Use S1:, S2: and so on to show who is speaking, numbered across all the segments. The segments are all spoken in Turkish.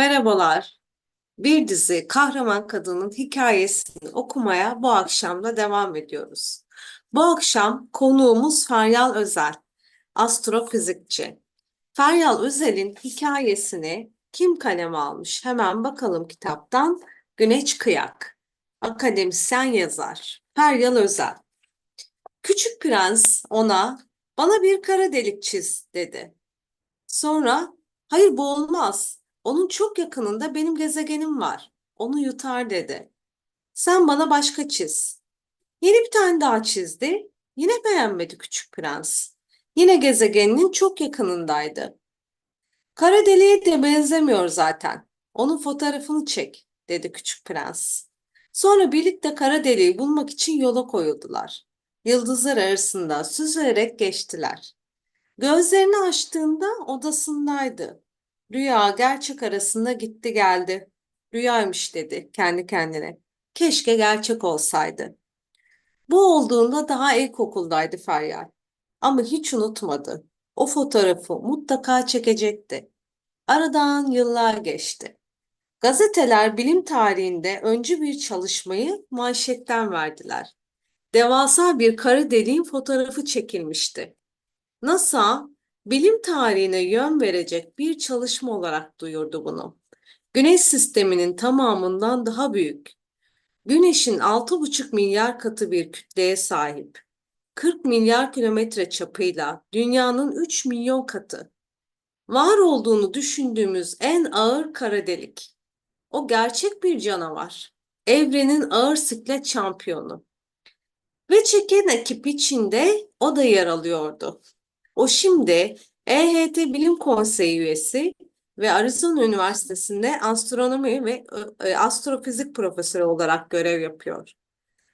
S1: Merhabalar. Bir dizi kahraman kadının hikayesini okumaya bu akşam da devam ediyoruz. Bu akşam konuğumuz Feryal Özel, astrofizikçi. Feryal Özel'in hikayesini kim kaleme almış? Hemen bakalım kitaptan. Güneş Kıyak, akademisyen yazar. Feryal Özel. Küçük Prens ona, bana bir kara delik çiz dedi. Sonra, hayır bu olmaz. Onun çok yakınında benim gezegenim var. Onu yutar dedi. Sen bana başka çiz. Yeni bir tane daha çizdi. Yine beğenmedi küçük prens. Yine gezegeninin çok yakınındaydı. Kara deliğe de benzemiyor zaten. Onun fotoğrafını çek, dedi küçük prens. Sonra birlikte kara deliği bulmak için yola koyuldular. Yıldızlar arasında süzülerek geçtiler. Gözlerini açtığında odasındaydı. Rüya gerçek arasında gitti geldi. Rüyaymış dedi kendi kendine. Keşke gerçek olsaydı. Bu olduğunda daha ilkokuldaydı Feryal. Ama hiç unutmadı. O fotoğrafı mutlaka çekecekti. Aradan yıllar geçti. Gazeteler bilim tarihinde öncü bir çalışmayı manşetten verdiler. Devasa bir kara deliğin fotoğrafı çekilmişti. NASA, bilim tarihine yön verecek bir çalışma olarak duyurdu bunu. Güneş sisteminin tamamından daha büyük. Güneşin 6,5 milyar katı bir kütleye sahip. 40 milyar kilometre çapıyla dünyanın 3 milyon katı. Var olduğunu düşündüğümüz en ağır kara delik. O gerçek bir canavar. Evrenin ağır siklet şampiyonu. Ve çeken ekip içinde o da yer alıyordu. O şimdi EHT Bilim Konseyi üyesi ve Arizona Üniversitesi'nde astronomi ve e, astrofizik profesörü olarak görev yapıyor.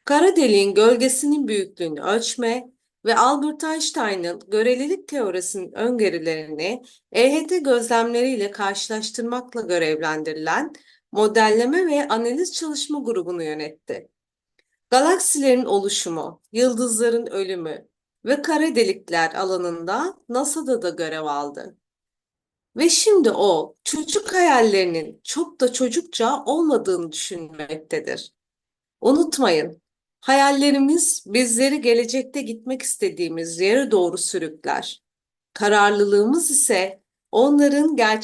S1: Kara deliğin gölgesinin büyüklüğünü ölçme ve Albert Einstein'ın görelilik teorisinin öngörülerini EHT gözlemleriyle karşılaştırmakla görevlendirilen modelleme ve analiz çalışma grubunu yönetti. Galaksilerin oluşumu, yıldızların ölümü, ve kara delikler alanında NASA'da da görev aldı. Ve şimdi o çocuk hayallerinin çok da çocukça olmadığını düşünmektedir. Unutmayın, hayallerimiz bizleri gelecekte gitmek istediğimiz yere doğru sürükler. Kararlılığımız ise onların gerçek